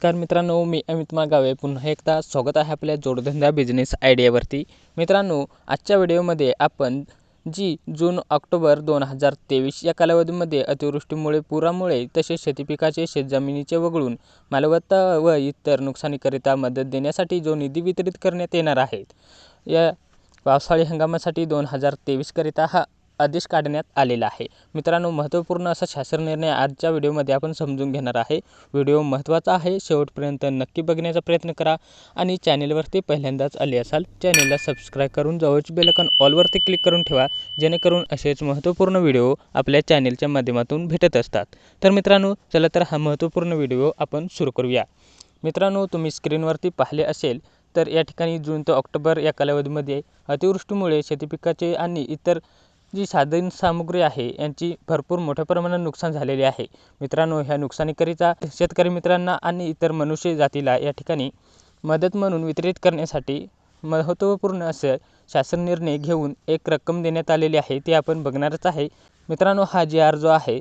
नमस्कार मित्रांनो मी अमित मागावे. पुन्हा एकदा स्वागत आहे आपल्या जोडधंदा बिझनेस आयडियावरती मित्रांनो आजच्या व्हिडिओमध्ये आपण जी जून ऑक्टोबर दोन हजार तेवीस या कालावधीमध्ये अतिवृष्टीमुळे पुरामुळे तसेच शेतीपिकाचे शेतजमिनीचे वगळून मालमत्ता व इतर नुकसानीकरिता मदत देण्यासाठी जो निधी वितरित करण्यात येणार आहेत या पावसाळी हंगामासाठी दोन हजार तेवीसकरिता हा आदेश काढण्यात आलेला आहे. मित्रांनो महत्त्वपूर्ण असा शासन निर्णय आजच्या व्हिडिओमध्ये आपण समजून घेणार आहे. व्हिडिओ महत्त्वाचा आहे. शेवटपर्यंत नक्की बघण्याचा प्रयत्न करा आणि चॅनेलवरती पहिल्यांदाच आले असाल चॅनेलला सबस्क्राईब करून जवळची बेलकन ऑलवरती क्लिक करून ठेवा जेणेकरून असेच महत्त्वपूर्ण व्हिडिओ आपल्या चॅनेलच्या माध्यमातून भेटत असतात. तर मित्रांनो चला तर हा महत्त्वपूर्ण व्हिडिओ आपण सुरू करूया. मित्रांनो तुम्ही स्क्रीनवरती पाहिले असेल तर या ठिकाणी जून ते ऑक्टोबर या कालावधीमध्ये अतिवृष्टीमुळे शेतीपिकाचे आणि इतर जी साधन सामुग्री आहे यांची भरपूर मोठ्या प्रमाणात नुकसान झालेले आहे. मित्रांनो ह्या नुकसानीकरिता शेतकरी मित्रांना आणि इतर मनुष्य जातीला या ठिकाणी मदत म्हणून वितरित करण्यासाठी महत्त्वपूर्ण असं शासन निर्णय घेऊन एक रक्कम देण्यात आलेली आहे ते आपण बघणारच आहे. मित्रांनो हा जी आर जो आहे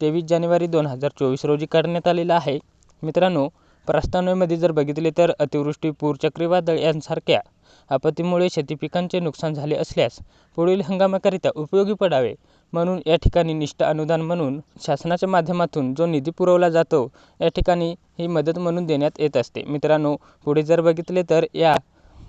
तेवीस जानेवारी दोन हजार चोवीस रोजी काढण्यात आलेला आहे. मित्रांनो प्रस्तावनेमध्ये जर बघितले तर अतिवृष्टी पूर चक्रीवादळ यांसारख्या आपत्तीमुळे शेतीपिकांचे नुकसान झाले असल्यास पुढील हंगामाकरिता उपयोगी पडावे म्हणून या ठिकाणी निष्ठ अनुदान म्हणून शासनाच्या माध्यमातून जो निधी पुरवला जातो या ठिकाणी ही मदत म्हणून देण्यात येत असते. मित्रांनो पुढे जर बघितले तर या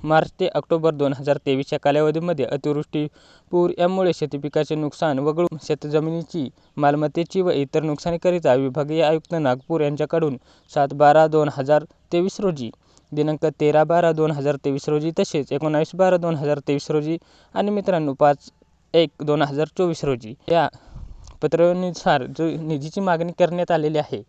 मार्च ते ऑक्टोबर दोन हजार तेवीसच्या कालावधीमध्ये अतिवृष्टी पूर यामुळे शेतीपिकाचे नुकसान वगळून शेतजमिनीची मालमत्तेची व इतर नुकसानीकरिता विभागीय आयुक्त नागपूर यांच्याकडून सात बारा दोन हजार तेवीस रोजी दिनांक तेरा बारा दोन हजार तेवीस रोजी तसेच एकोणावीस बारा दोन हजार तेवीस रोजी आणि मित्रांनो पाच एक दोन हजार चोवीस रोजी या पत्रानुसार जो निधीची मागणी करण्यात आलेली आहे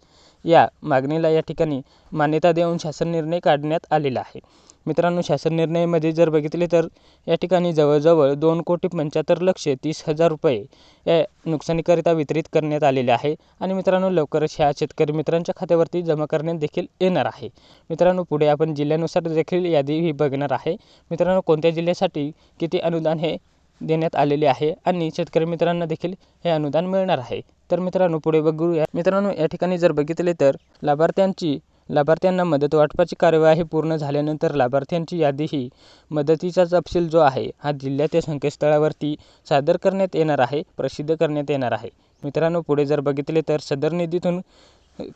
या मागणीला या ठिकाणी मान्यता देऊन शासन निर्णय काढण्यात आलेला आहे. मित्रांनो शासन निर्णयामध्ये जर बघितले तर या ठिकाणी जवळजवळ दोन कोटी पंच्याहत्तर लक्ष तीस हजार रुपये या नुकसानीकरिता वितरित करण्यात आलेले आहे. आणि मित्रांनो लवकरच ह्या शेतकरी मित्रांच्या खात्यावरती जमा करण्यात देखील येणार आहे. मित्रांनो पुढे आपण जिल्ह्यानुसार देखील यादी ही बघणार आहे. मित्रांनो कोणत्या जिल्ह्यासाठी किती अनुदान हे देण्यात आलेले आहे आणि शेतकरी मित्रांना देखील हे अनुदान मिळणार आहे? तर मित्रांनो पुढे बघूया. मित्रांनो या ठिकाणी जर बघितले तर लाभार्थ्यांची लाभार्थ्यांना मदत वाटपाची कार्यवाही पूर्ण झाल्यानंतर लाभार्थ्यांची यादी ही मदतीचा तपशील जो आहे हा जिल्ह्याच्या संकेतस्थळावरती सादर करण्यात येणार आहे प्रसिद्ध करण्यात येणार आहे. मित्रांनो पुढे जर बघितले तर सदर निधीतून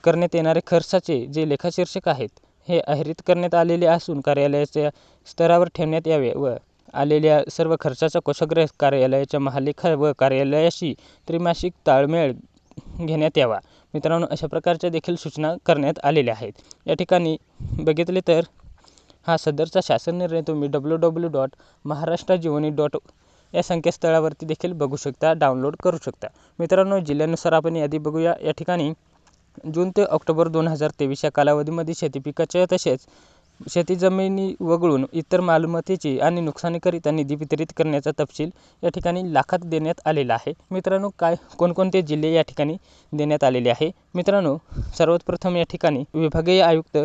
करण्यात येणारे खर्चाचे जे लेखाशीर्षक आहेत हे अहिरित करण्यात आलेले असून कार्यालयाच्या स्तरावर ठेवण्यात यावे व आलेल्या सर्व खर्चाचा कोषाग्रह कार्यालयाच्या महालेखा व कार्यालयाशी त्रिमासिक ताळमेळ घेण्यात यावा. मित्रांनो अशा प्रकारच्या देखील सूचना करण्यात आलेल्या आहेत. या ठिकाणी बघितले तर हा सदरचा शासन निर्णय तुम्ही डब्ल्यू डब्ल्यू डॉट महाराष्ट्र जीवनी डॉट या संकेतस्थळावरती देखील बघू शकता डाउनलोड करू शकता. मित्रांनो जिल्ह्यानुसार आपण यादी बघूया. या ठिकाणी जून ते ऑक्टोबर दोन हजार तेवीस या कालावधीमध्ये शेतीपिकाच्या तसेच शेतीजमिनी वगळून इतर मालमत्तेची आणि नुकसानीकरिता निधी वितरित करण्याचा तपशील या ठिकाणी लाखात देण्यात आलेला आहे. मित्रांनो काय कोणकोणते जिल्हे या ठिकाणी देण्यात आलेले आहे? मित्रांनो सर्वात प्रथम या ठिकाणी विभागीय आयुक्त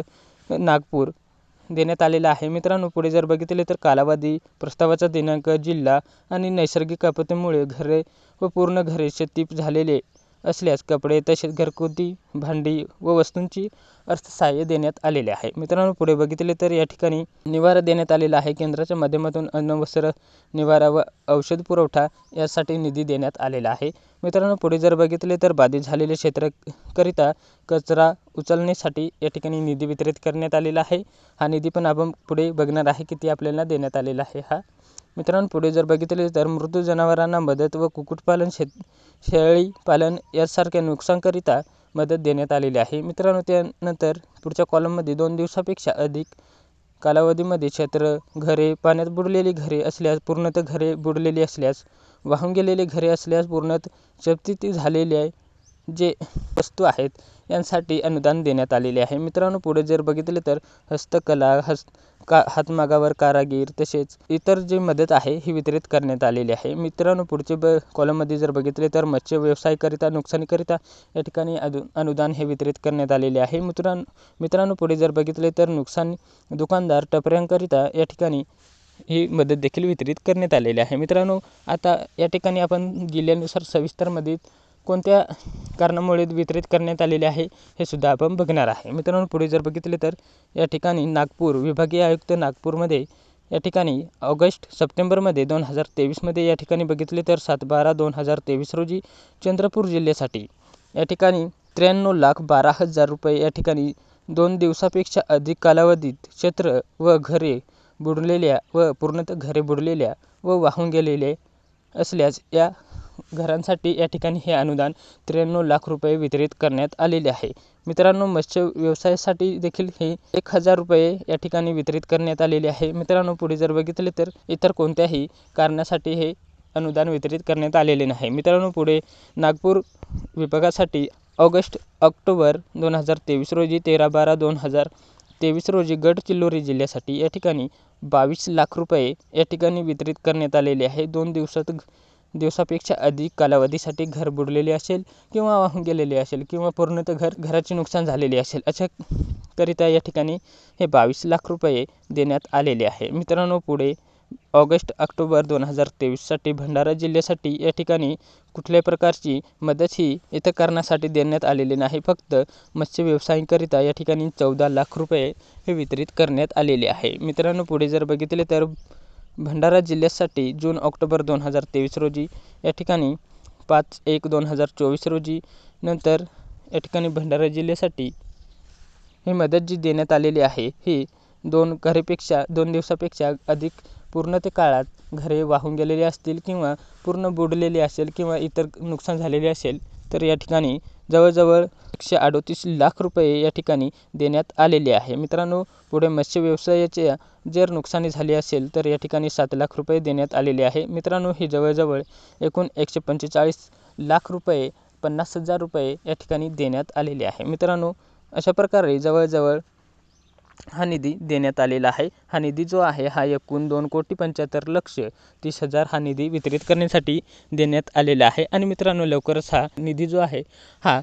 नागपूर देण्यात आलेला आहे. मित्रांनो पुढे जर बघितले तर कालावधी प्रस्तावाचा दिनांक जिल्हा आणि नैसर्गिक आपत्तीमुळे घरे व पूर्ण घरे शेती झालेले असल्यास कपडे तसेच घरगुती भांडी व वस्तूंची अर्थसहाय्य देण्यात आलेले आहे. मित्रांनो पुढे बघितले तर या ठिकाणी निवारा देण्यात आलेला आहे. केंद्राच्या माध्यमातून अन्न वस्त्र निवारा व औषध पुरवठा यासाठी निधी देण्यात आलेला आहे. मित्रांनो पुढे जर बघितले तर बाधित झालेले क्षेत्राकरिता कचरा उचलण्यासाठी या ठिकाणी निधी वितरित करण्यात आलेला आहे. हा निधी पण आपण पुढे बघणार आहे किती आपल्याला देण्यात आलेला आहे. हा मित्रांनो पुढे जर बघितले तर मृत जनावरांना मदत व कुक्कुटपालन शेत शेळीपालन यासारख्या नुकसानकरिता मदत देण्यात आलेली आहे. मित्रांनो त्यानंतर पुढच्या कॉलममध्ये दोन दिवसापेक्षा अधिक कालावधीमध्ये क्षेत्र घरे पाण्यात बुडलेली घरे असल्यास पूर्णतः घरे बुडलेली असल्यास वाहून गेलेले घरे असल्यास पूर्णतः जप्ती आहे. जे वस्तू आहेत यांसाठी अनुदान देण्यात आलेले आहे. मित्रांनो पुढे जर बघितले तर हस्तकला हस्त का हातमागावर कारागीर तसेच इतर जी मदत आहे ही वितरित करण्यात आलेली आहे. मित्रांनो पुढचे ब कॉलममध्ये जर बघितले तर मत्स्य व्यवसायाकरिता नुकसानीकरिता या ठिकाणी अनु अनुदान हे वितरित करण्यात आलेले आहे. मित्रां मित्रांनो पुढे जर बघितले तर नुकसान दुकानदार टपऱ्यांकरिता या ठिकाणी ही मदत देखील वितरित करण्यात आलेली आहे. मित्रांनो आता या ठिकाणी आपण जिल्ह्यानुसार सविस्तरमध्ये कोणत्या कारणामुळे वितरित करण्यात आलेले आहे हे सुद्धा आपण बघणार आहे. मित्रांनो पुढे जर बघितले तर या ठिकाणी नागपूर विभागीय आयुक्त नागपूरमध्ये या ठिकाणी ऑगस्ट सप्टेंबरमध्ये दोन हजार तेवीसमध्ये या ठिकाणी बघितले तर सात बारा दोन हजार तेवीस रोजी चंद्रपूर जिल्ह्यासाठी या ठिकाणी त्र्याण्णव लाख बारा हजार रुपये या ठिकाणी दोन दिवसापेक्षा अधिक कालावधीत क्षेत्र व घरे बुडलेल्या व पूर्णतः घरे बुडलेल्या व वाहून गेलेले असल्यास या घरांसाठी या ठिकाणी हे अनुदान त्र्याण्णव लाख रुपये वितरित करण्यात आलेले आहे. मित्रांनो मत्स्य व्यवसायासाठी देखील हे एक हजार रुपये या ठिकाणी वितरित करण्यात आलेले आहे. मित्रांनो पुढे जर बघितले तर इतर कोणत्याही कारणासाठी हे अनुदान वितरित करण्यात आलेले नाही. मित्रांनो पुढे नागपूर विभागासाठी ऑगस्ट ऑक्टोबर दोन हजार तेवीस रोजी तेरा बारा दोन हजार तेवीस रोजी गडचिरोली जिल्ह्यासाठी या ठिकाणी बावीस लाख रुपये या ठिकाणी वितरित करण्यात आलेले आहे. दोन दिवसात दिवसापेक्षा अधिक कालावधीसाठी घर बुडलेले असेल किंवा वाहून गेलेले असेल किंवा पूर्णतः घर घराचे नुकसान झालेले असेल अशा करिता या ठिकाणी हे बावीस लाख रुपये देण्यात आलेले आहे. मित्रांनो पुढे ऑगस्ट ऑक्टोबर दोन हजार तेवीससाठी भंडारा जिल्ह्यासाठी या ठिकाणी कुठल्याही प्रकारची मदत ही इथं करण्यासाठी देण्यात आलेली नाही. फक्त मत्स्य व्यवसायांकरिता या ठिकाणी चौदा लाख रुपये हे वितरित करण्यात आलेले आहे. मित्रांनो पुढे जर बघितले तर भंडारा जिल्ह्यासाठी जून ऑक्टोबर दोन हजार तेवीस रोजी या ठिकाणी पाच एक दोन हजार चोवीस रोजी नंतर या ठिकाणी भंडारा जिल्ह्यासाठी ही मदत जी देण्यात आलेली आहे. ही दोन घरेपेक्षा दोन दिवसापेक्षा अधिक पूर्ण ते काळात घरे वाहून गेलेली असतील किंवा पूर्ण बुडलेली असेल किंवा इतर नुकसान झालेले असेल तर या ठिकाणी जवळजवळ एकशे अडतीस लाख रुपये या ठिकाणी देण्यात आलेले आहे. मित्रांनो पुढे मत्स्य व्यवसायाचे जर नुकसानी झाली असेल तर या ठिकाणी सात लाख रुपये देण्यात आलेले आहे. मित्रांनो ही जवळजवळ एकूण एकशे पंचेचाळीस लाख रुपये पन्नास हजार रुपये या ठिकाणी देण्यात आलेले आहे. मित्रांनो अशा प्रकारे जवळजवळ हा निधी देण्यात आलेला आहे. हा निधी जो आहे हा एकूण दोन कोटी पंच्याहत्तर लक्ष तीस हजार हा निधी वितरित करण्यासाठी देण्यात आलेला आहे. आणि मित्रांनो लवकरच हा निधी जो आहे हा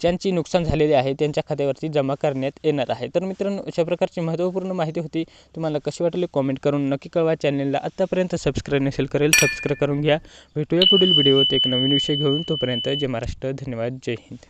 ज्यांची नुकसान झालेले आहे त्यांच्या खात्यावरती जमा करण्यात येणार आहे. तर मित्रांनो अशा प्रकारची महत्त्वपूर्ण माहिती होती. तुम्हाला कशी वाटली कॉमेंट करून नक्की कळवा. चॅनलला आत्तापर्यंत सबस्क्राईब नसेल करेल सबस्क्राईब करून घ्या. भेटूया पुढील व्हिडिओत एक नवीन विषय घेऊन. तोपर्यंत जय महाराष्ट्र. धन्यवाद. जय हिंद.